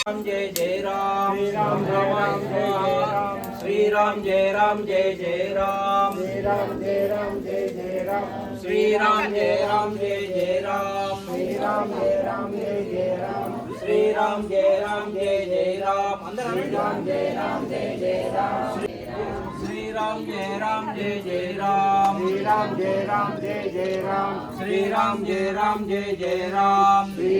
राम जय जय राम श्री राम जय राम श्री राम जय राम जय जय राम श्री राम जय राम जय जय राम श्री राम जय राम जय जय राम श्री राम जय राम जय जय राम श्री राम जय राम जय जय राम अंदर राम जय राम जय जय राम श्री राम जय राम जय जय राम श्री राम जय राम जय जय राम श्री राम जय राम जय जय राम श्री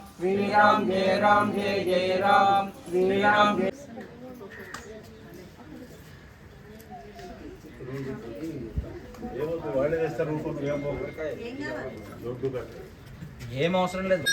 श्री राम जय राम जय जय राम श्री राम जय ఏమవుతుంది వాళ్ళే చేస్తారు ఊరుకుంటారు ఏం పోదు. దొడ్డుగా. ఏం అవసరం లేదు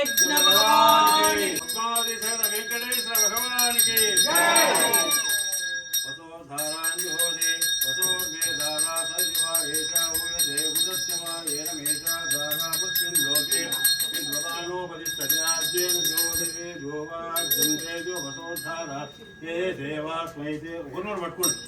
యజ్ఞ పద్మావతీశ్వర వెంకటేశ్వర భగవానికి పతోధారాన్యోది పతో మే ధారా సజీవా ఏషా ఊయతే ఉదస్యమా ఏన మేషా ధారా పృథ్వీం లోకే విద్వదానోపదిష్టజాజ్యేన జ్యోతిరే జోవార్జంతే జోవసోధారా ఏ దేవాస్మైతే ఒకరు పట్టుకోండి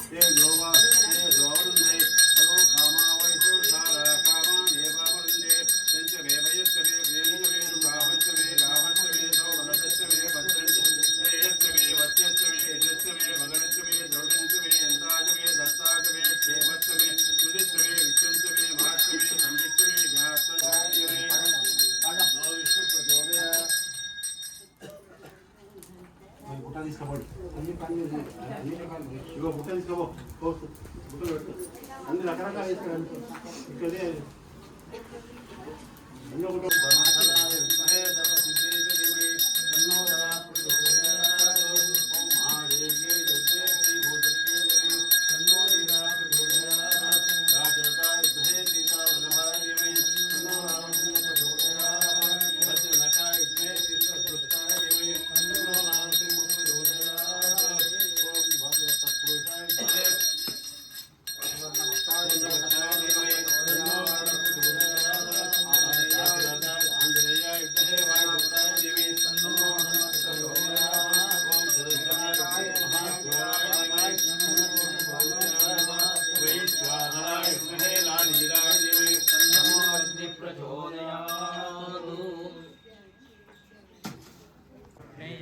이거 못하니까 뭐안돼 나가라가 했어. 그래. 안녕으로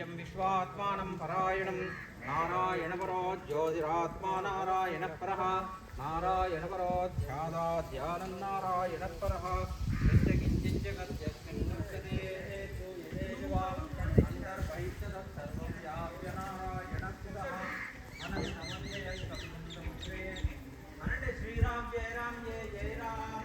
यं विश्वात्मानं परायणं नारायणपरो ज्योतिरात्मा नारायणपरः नारायणपरोध्यादाध्यानं नारायणपरः यस्य किञ्चिञ्च कस्यस्मिन् दृश्यते तत्सर्वं व्याप्य नारायणपुरः अनन्तमन्ययं अनन्त श्रीराम जय राम जय जय राम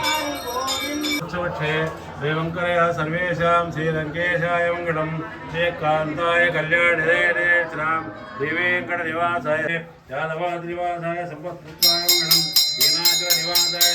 గోవింద హరి గోవింద గోకుల నందన గోవింద గోవింద హరి గోవింద ఉత్సవక్షే దేవంకరయ సర్వేషాం శ్రీలంకేశాయ మంగళం శ్రీకాంతాయ కళ్యాణే శ్రాం శ్రీవేంకట నివాసాయ యాదవాది నివాసాయ సంపత్పుత్రాయ మంగళం దీనాచల నివాసాయ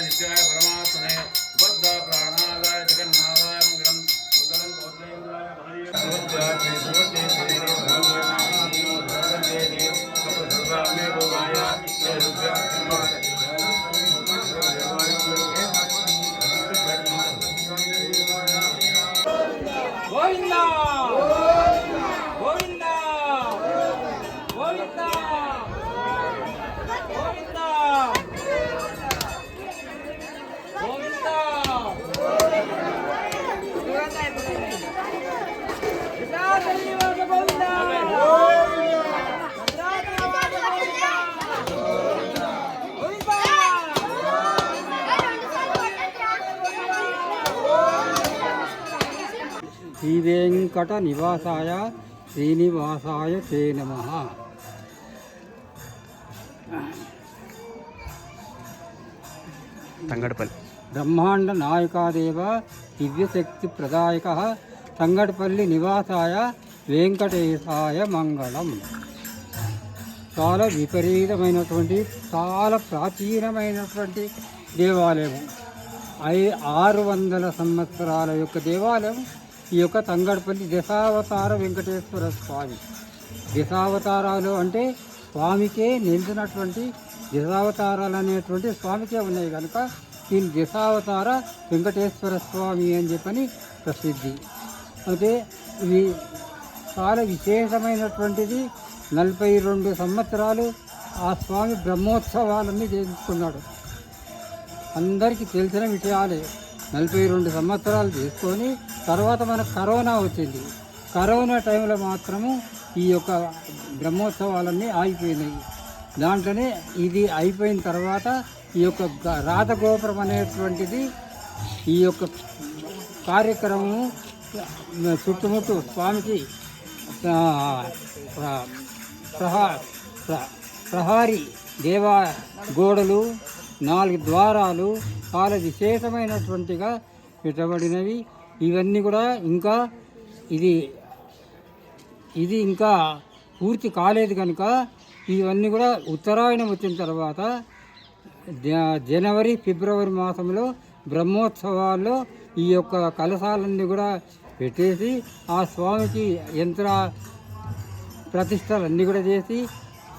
శ్రీవేంకట నివాసాయ శ్రీనివాసాయ తే నమ. తంగడపల్లి. బ్రహ్మాండ నాయకాదేవ దివ్యశక్తి ప్రదాయక తంగడపల్లి నివాసాయ వెంకటేశాయ మంగళం. చాలా విపరీతమైనటువంటి చాలా ప్రాచీనమైనటువంటి దేవాలయం ఐ ఆరు వందల సంవత్సరాల యొక్క దేవాలయం. ఈ యొక్క తంగడపల్లి దశావతార వెంకటేశ్వర స్వామి. దశావతారాలు అంటే స్వామికే నిలిచినటువంటి దశావతారాలు అనేటువంటి స్వామికే ఉన్నాయి కనుక దీని దశావతార వెంకటేశ్వర స్వామి అని చెప్పని ప్రసిద్ధి. అయితే ఇది చాలా విశేషమైనటువంటిది. నలభై రెండు సంవత్సరాలు ఆ స్వామి బ్రహ్మోత్సవాలన్నీ చేయించుకున్నాడు అందరికీ తెలిసిన విషయాలే. నలభై రెండు సంవత్సరాలు చేసుకొని తర్వాత మనకు కరోనా వచ్చింది. కరోనా టైంలో మాత్రము ఈ యొక్క బ్రహ్మోత్సవాలన్నీ ఆగిపోయినాయి. దాంట్లోనే ఇది అయిపోయిన తర్వాత ఈ యొక్క రాధగోపురం అనేటువంటిది ఈ యొక్క కార్యక్రమము చుట్టుముట్టు స్వామికి ప్రహా ప్ర- ప్రహారీ దేవా గోడలు నాలుగు ద్వారాలు చాలా విశేషమైనటువంటిగా పెట్టబడినవి. ఇవన్నీ కూడా ఇంకా ఇది ఇది ఇంకా పూర్తి కాలేదు కనుక ఇవన్నీ కూడా ఉత్తరాయణం వచ్చిన తర్వాత జ- జనవరి ఫిబ్రవరి మాసంలో బ్రహ్మోత్సవాల్లో ఈ యొక్క కలశాలన్నీ కూడా పెట్టేసి ఆ స్వామికి యంత్ర ప్రతిష్టలన్నీ కూడా చేసి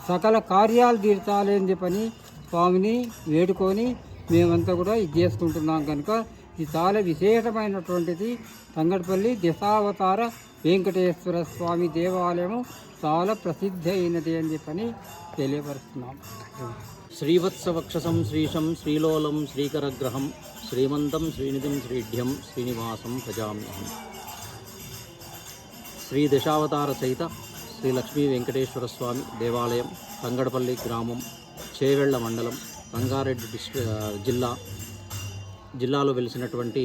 సకల కార్యాలు తీర్చాలి అని చెప్పని స్వామిని వేడుకొని మేమంతా కూడా ఇది చేసుకుంటున్నాం కనుక ఇది చాలా విశేషమైనటువంటిది తంగడపల్లి దశావతార వెంకటేశ్వర స్వామి దేవాలయము చాలా ప్రసిద్ధి అయినది అని చెప్పని తెలియపరుస్తున్నాం. శ్రీవత్సవక్షసం శ్రీశం శ్రీలోలం శ్రీకరగ్రహం శ్రీమంతం శ్రీనిధిం శ్రీఢ్యం శ్రీనివాసం ప్రజామ్యహం శ్రీ దశావతార సహిత శ్రీ లక్ష్మీ వెంకటేశ్వర స్వామి దేవాలయం తంగడపల్లి గ్రామం చేవెళ్ళ మండలం రంగారెడ్డి డిస్ట్రి జిల్లా జిల్లాలో వెలిసినటువంటి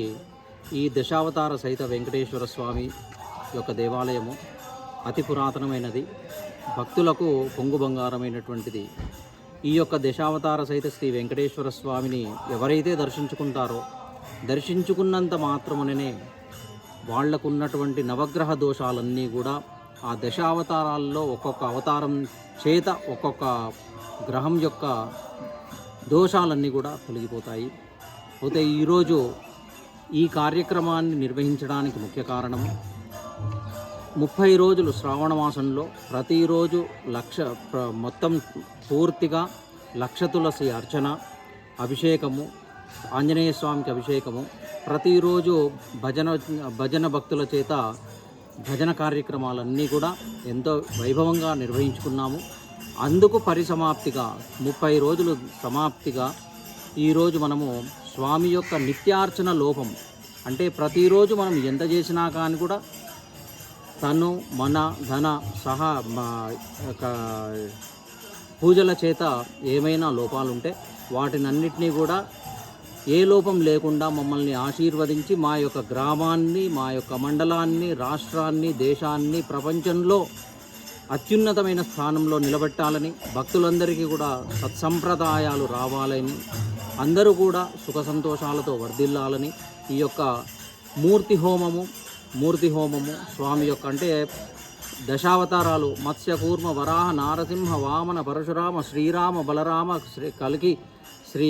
ఈ దశావతార సహిత వెంకటేశ్వర స్వామి యొక్క దేవాలయము అతి పురాతనమైనది. భక్తులకు పొంగు బంగారమైనటువంటిది. ఈ యొక్క దశావతార సహిత శ్రీ వెంకటేశ్వర స్వామిని ఎవరైతే దర్శించుకుంటారో దర్శించుకున్నంత మాత్రముననే వాళ్ళకున్నటువంటి నవగ్రహ దోషాలన్నీ కూడా ఆ దశావతారాల్లో ఒక్కొక్క అవతారం చేత ఒక్కొక్క గ్రహం యొక్క దోషాలన్నీ కూడా తొలగిపోతాయి. పోతే ఈరోజు ఈ కార్యక్రమాన్ని నిర్వహించడానికి ముఖ్య కారణం ముప్పై రోజులు శ్రావణ మాసంలో ప్రతిరోజు లక్ష ప్ర- మొత్తం పూర్తిగా లక్ష తులసి అర్చన అభిషేకము ఆంజనేయ స్వామికి అభిషేకము ప్రతిరోజు భజన భజన భక్తుల చేత భజన కార్యక్రమాలన్నీ కూడా ఎంతో వైభవంగా నిర్వహించుకున్నాము. అందుకు పరిసమాప్తిగా ముప్పై రోజులు సమాప్తిగా ఈరోజు మనము స్వామి యొక్క నిత్యార్చన లోపం. అంటే ప్రతిరోజు మనం ఎంత చేసినా కానీ కూడా తను మన ధన సహా మా పూజల చేత ఏమైనా లోపాలుంటే వాటినన్నిటినీ కూడా ఏ లోపం లేకుండా మమ్మల్ని ఆశీర్వదించి మా యొక్క గ్రామాన్ని మా యొక్క మండలాన్ని రాష్ట్రాన్ని దేశాన్ని ప్రపంచంలో అత్యున్నతమైన స్థానంలో నిలబెట్టాలని భక్తులందరికీ కూడా సత్సంప్రదాయాలు రావాలని అందరూ కూడా సుఖ సంతోషాలతో వర్ధిల్లాలని ఈ యొక్క మూర్తి హోమము మూర్తి హోమము స్వామి యొక్క అంటే దశావతారాలు మత్స్యకూర్మ వరాహ నారసింహ వామన పరశురామ శ్రీరామ బలరామ శ్రీ కలికి శ్రీ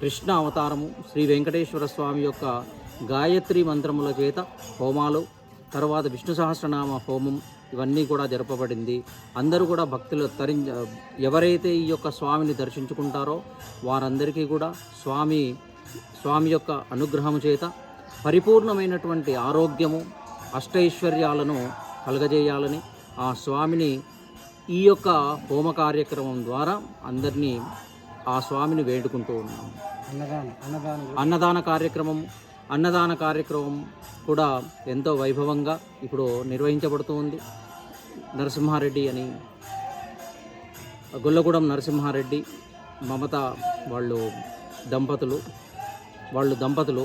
కృష్ణ అవతారము శ్రీ వెంకటేశ్వర స్వామి యొక్క గాయత్రి మంత్రముల చేత హోమాలు తర్వాత విష్ణు సహస్రనామ హోమం ఇవన్నీ కూడా జరపబడింది. అందరూ కూడా భక్తులు తరి ఎవరైతే ఈ యొక్క స్వామిని దర్శించుకుంటారో వారందరికీ కూడా స్వామి స్వామి యొక్క అనుగ్రహము చేత పరిపూర్ణమైనటువంటి ఆరోగ్యము అష్టైశ్వర్యాలను కలగజేయాలని ఆ స్వామిని ఈ యొక్క హోమ కార్యక్రమం ద్వారా అందరినీ ఆ స్వామిని వేడుకుంటూ ఉన్నాము. అన్నదానం అన్నదానం. అన్నదాన కార్యక్రమం అన్నదాన కార్యక్రమం కూడా ఎంతో వైభవంగా ఇప్పుడు నిర్వహించబడుతూ ఉంది. నరసింహారెడ్డి అని గొల్లగూడెం నరసింహారెడ్డి మమత వాళ్ళు దంపతులు వాళ్ళు దంపతులు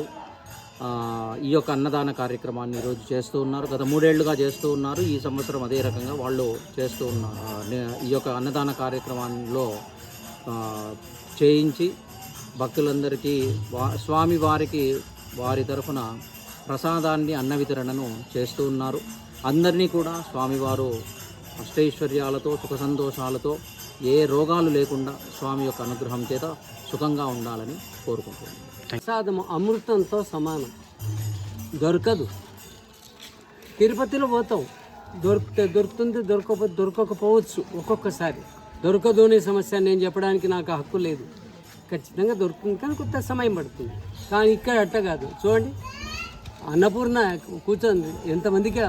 ఈ యొక్క అన్నదాన కార్యక్రమాన్ని ఈరోజు చేస్తూ ఉన్నారు. గత మూడేళ్ళుగా చేస్తూ ఉన్నారు. ఈ సంవత్సరం అదే రకంగా వాళ్ళు చేస్తూ ఉన్నారు. ఈ యొక్క అన్నదాన కార్యక్రమంలో చేయించి భక్తులందరికీ వా స్వామి వారికి వారి తరఫున ప్రసాదాన్ని అన్న వితరణను చేస్తూ ఉన్నారు. అందరినీ కూడా స్వామివారు అష్టైశ్వర్యాలతో సుఖ సంతోషాలతో ఏ రోగాలు లేకుండా స్వామి యొక్క అనుగ్రహం చేత సుఖంగా ఉండాలని కోరుకుంటున్నాను. ప్రసాదం అమృతంతో సమానం. దొరకదు. తిరుపతిలో పోతాం. దొరికితే దొరుకుతుంది దొరకకపోతే దొరకకపోవచ్చు ఒక్కొక్కసారి. దొరకదు అనే సమస్య నేను చెప్పడానికి నాకు హక్కు లేదు. ఖచ్చితంగా దొరుకుతుంది కానీ కొంత సమయం పడుతుంది. కానీ ఇక్కడ అట్ట కాదు. చూడండి. అన్నపూర్ణ కూర్చొని ఎంతమందికి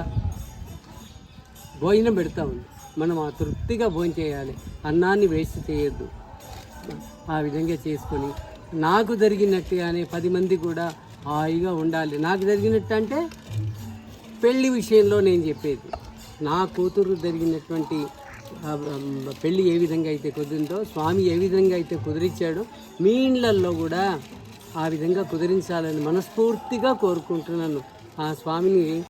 భోజనం పెడతా ఉంది. మనం ఆ తృప్తిగా భోజనం చేయాలి. అన్నాన్ని వేస్ట్ చేయొద్దు. ఆ విధంగా చేసుకొని నాకు జరిగినట్టుగానే పది మంది కూడా హాయిగా ఉండాలి. నాకు జరిగినట్టు అంటే పెళ్ళి విషయంలో నేను చెప్పేది. నా కూతురు జరిగినటువంటి పెళ్ళి ఏ విధంగా అయితే కుదిరిందో స్వామి ఏ విధంగా అయితే కుదిరించాడో మీ ఇళ్ళల్లో కూడా ఆ విధంగా కుదిరించాలని మనస్ఫూర్తిగా కోరుకుంటున్నాను. ఆ స్వామిని